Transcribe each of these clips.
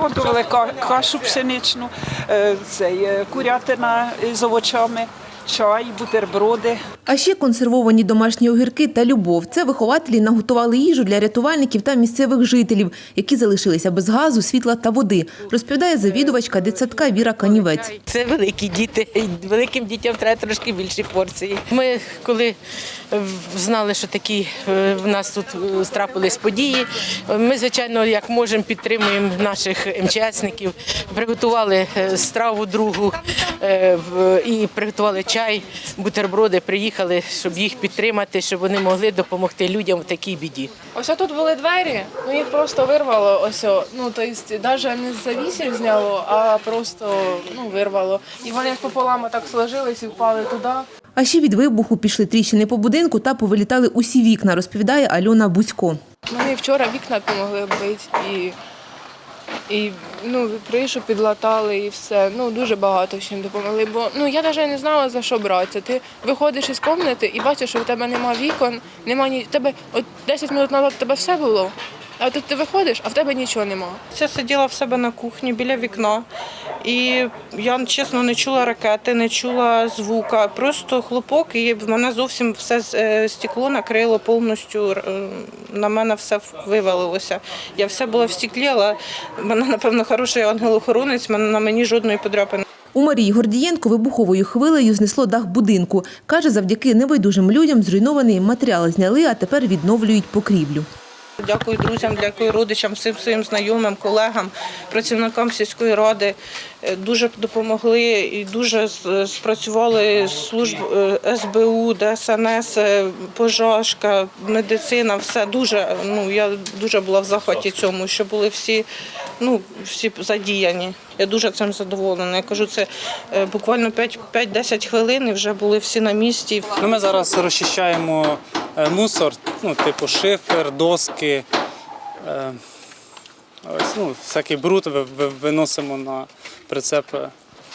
приготували ка- кашу пшеничну, е, цей, е, курятина з овочами, чай, бутерброди. А ще консервовані домашні огірки та любов. Це вихователі наготували їжу для рятувальників та місцевих жителів, які залишилися без газу, світла та води, розповідає завідувачка дитсадка Віра Канівець. Це великі діти. Великим дітям треба трошки більші порції. Ми коли знали, що такі е, в нас тут страпились події, е, ми, звичайно, як можемо, підтримуємо наших МЧСників. Приготували е, страву другу і приготували чай, бутерброди. Приїхали, щоб їх підтримати, щоб вони могли допомогти людям в такій біді. Ось тут були двері, ну їх просто вирвало. Ось, ну то есть навіть не з завісів зняло, а просто ну вирвало. І вони пополам так сложились і впали туди. А ще від вибуху пішли тріщини по будинку та повилітали усі вікна, розповідає Альона Бузько. Мені вчора вікна допомогли бити і, і ну, кришу підлатали і все. Ну дуже багато чим допомогли. Бо ну я навіть не знала за що братися. Ти виходиш із кімнати і бачиш, що в тебе нема вікон, нема ні. Тебе от 10 минут назад тебе все було. А тут ти виходиш, а в тебе нічого нема. Я сиділа в себе на кухні біля вікна, і я чесно не чула ракети, не чула звука. Просто хлопок, і в мене зовсім все е, стекло накрило повністю. е, На мене все вивалилося. Я вся була в стеклі, але мене, напевно, хороший ангел-охоронець, на мені жодної подряпини. У Марії Гордієнко вибуховою хвилею знесло дах будинку. Каже, завдяки небайдужим людям зруйнований матеріал зняли, а тепер відновлюють покрівлю. Дякую друзям, дякую родичам, всім своїм знайомим, колегам, працівникам сільської ради. Е, Дуже допомогли і дуже спрацювали служб е, СБУ, ДСНС, е, пожежка, медицина. Все дуже. Ну я дуже була в захваті цьому, що були всі, ну всі задіяні. Я дуже цим задоволена. Я кажу, це е, буквально 5 5-10 хвилин і вже були всі на місці. Ну, ми зараз розчищаємо е, мусор, ну, типу шифер, доски. Е, ось, ну, всякий бруд ви- ви- виносимо на прицеп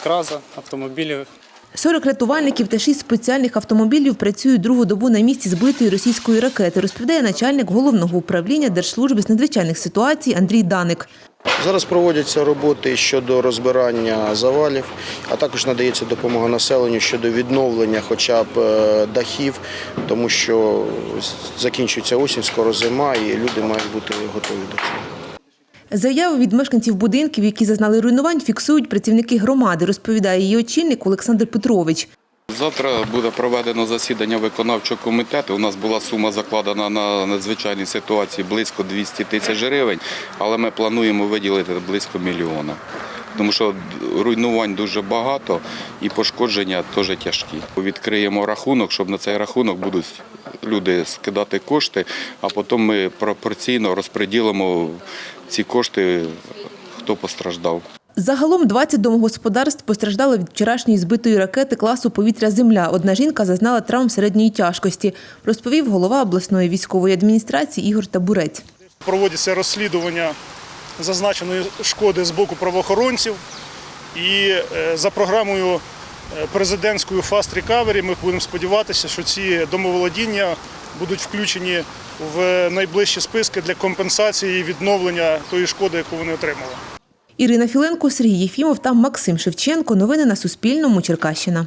краза, автомобілів. 40 рятувальників та 6 спеціальних автомобілів працюють другу добу на місці збитої російської ракети, розповідає начальник головного управління Держслужби з надзвичайних ситуацій Андрій Даник. Зараз проводяться роботи щодо розбирання завалів, а також надається допомога населенню щодо відновлення хоча б е, дахів, тому що закінчується осінь, скоро зима, і люди мають бути готові до цього. Заяви від мешканців будинків, які зазнали руйнувань, фіксують працівники громади, розповідає її очільник Олександр Петрович. Завтра буде проведено засідання виконавчого комітету. У нас була сума закладена на надзвичайні ситуації близько 200 тисяч гривень, але ми плануємо виділити близько мільйона. Тому що руйнувань дуже багато і пошкодження теж тяжкі. Відкриємо рахунок, щоб на цей рахунок будуть люди скидати кошти, а потім ми пропорційно розподілимо ці кошти, хто постраждав. Загалом 20 домогосподарств постраждали від вчорашньої збитої ракети класу повітря-земля. Одна жінка зазнала травм середньої тяжкості, розповів голова обласної військової адміністрації Ігор Табурець. проводиться розслідування зазначеної шкоди з боку правоохоронців. І е, за програмою е, президентською Fast Recovery ми будемо сподіватися, що ці домоволодіння будуть включені в найближчі списки для компенсації і відновлення тої шкоди, яку вони отримали. Ірина Філенко, Сергій Єфімов та Максим Шевченко. Новини на Суспільному. Черкащина.